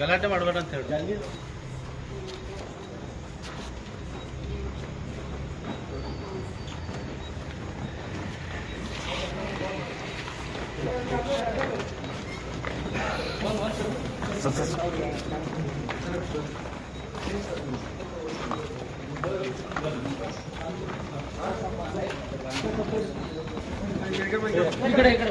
ಗಲಾಟೆ ಮಾಡಬೇಡ ಅಂತ ಹೇಳಿ. ಈ ಕಡೆ ಈ ಕಡೆ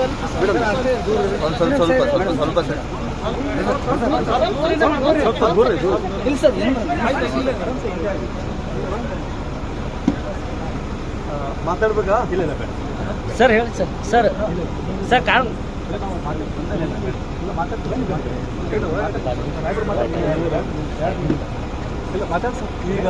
ಒಂದು ಸ್ವಲ್ಪ ಸ್ವಲ್ಪ ಸ್ವಲ್ಪ ಸ್ವಲ್ಪ ಸರ್ ಮಾತಾಡ್ಬೇಕಾ ಸರ್ ಹೇಳಿ ಸರ್ ಸರ್ ಸರ್. ಕಾರಣ ಈಗ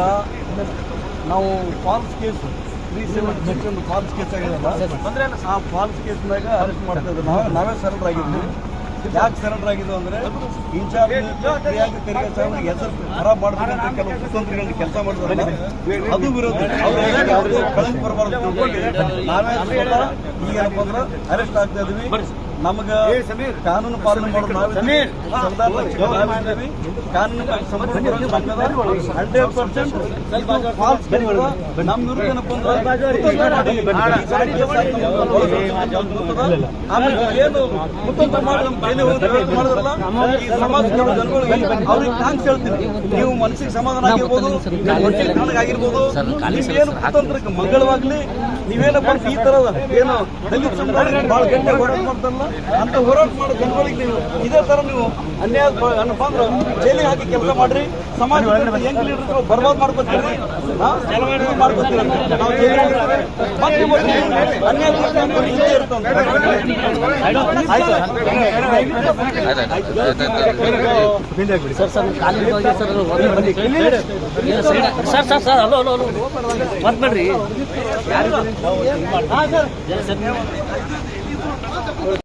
ನಾವು false case. Three seven section false case ಆಗಿದಲ್ಲ ಆ ಫಾಲ್ಸ್ ಕೇಸ್ನಾಗ ಅರೆಸ್ಟ್ ಮಾಡ್ತಾ ನಾವ್ ನಾವು ನಾವೇ ಸರೆಂಡರ್ ಆಗಿದ್ವಿ ಯಾಕೆ ಸರೆಂಡರ್ ಆಗಿದ್ದು ಅಂದ್ರೆ ಇನ್ಚಾರ್ಜ್ ಪ್ರಿಯಾಂಕ ತೆರಿಗೆ ಸಾಹೇಬ್ರಿಗೆ ಹೆಸರು ಖರಾಬ್ ಮಾಡ್ಬೇಕಂತ ಕೆಲವು ಕುತಂತ್ರಿಗಳನ್ನ ಕೆಲಸ ಮಾಡಿದ್ರೆ ಅದು ವಿರೋಧ ಕಳಂಕ ಬರಬಾರ್ದು ನಾವೇ ಈಗ ಏನಪ್ಪ ಅಂದ್ರೆ ಅರೆಸ್ಟ್ ಆಗ್ತಾ ಇದೀವಿ ನಮಗ ಕಾನೂನು ಪಾಲನೆ ಮಾಡೋದು ಕಾನೂನು ಹಂಡ್ರೆಡ್ ಪರ್ಸೆಂಟ್ ನಮ್ಮ ವಿರುದ್ಧ ಏನಪ್ಪ ಆಮೇಲೆ ಏನು ಮಾಡಿದ್ರಲ್ಲ ಈ ಸಮಾಜದ ಜನಗಳಿಗೆ ಅವ್ರಿಗೆ ಥ್ಯಾಂಕ್ಸ್ ಹೇಳ್ತೀನಿ. ನೀವು ಮನಸ್ಸಿಗೆ ಸಮಾಧಾನ ಆಗಿರ್ಬೋದು ಆಗಿರ್ಬೋದು ಏನು ಕುತಂತ್ರಕ್ಕೆ ಮಂಗಳವಾಗ್ಲಿ. ನೀವೇನಪ್ಪ ಈ ತರದ ಏನು ದಲಿತ ಸಮುದಾಯ ಬಹಳ ಗಂಟೆ ಹೋರಾಟ ಮಾಡ್ತಾರಲ್ಲ ಅಂತ ಹೋರಾಟ ಮಾಡೋ ಜನಗಳಿಗೆ ನೀವು ಇದೇ ತರ ನೀವು ಅನ್ಯಾಯ ಏನಪ್ಪ ಅಂದ್ರೆ ಜೈಲಿಗೆ ಹಾಕಿ ಕೆಲಸ ಮಾಡ್ರಿ ಸಮಾಜ ಹೆಂಗ್ ಲೀಡರ್ ಬರ್ಬಾದ್ ಮಾಡ್ಕೊತೀರಿ ಮಾಡ್ಕೊತೀರಿ ನಾವು ಜೈಲಿಗೆ. ಮತ್ತೆ ಅನ್ಯಾಯ ಇರ್ತದೆ. ಆಯ್ತು ಸರ್ ಸರ್ ಹೋಗಿ sir sir sir hello hello hello ಮತ್ತೆ ಬೇಡ್ರಿ ಯಾರು हाँ सर।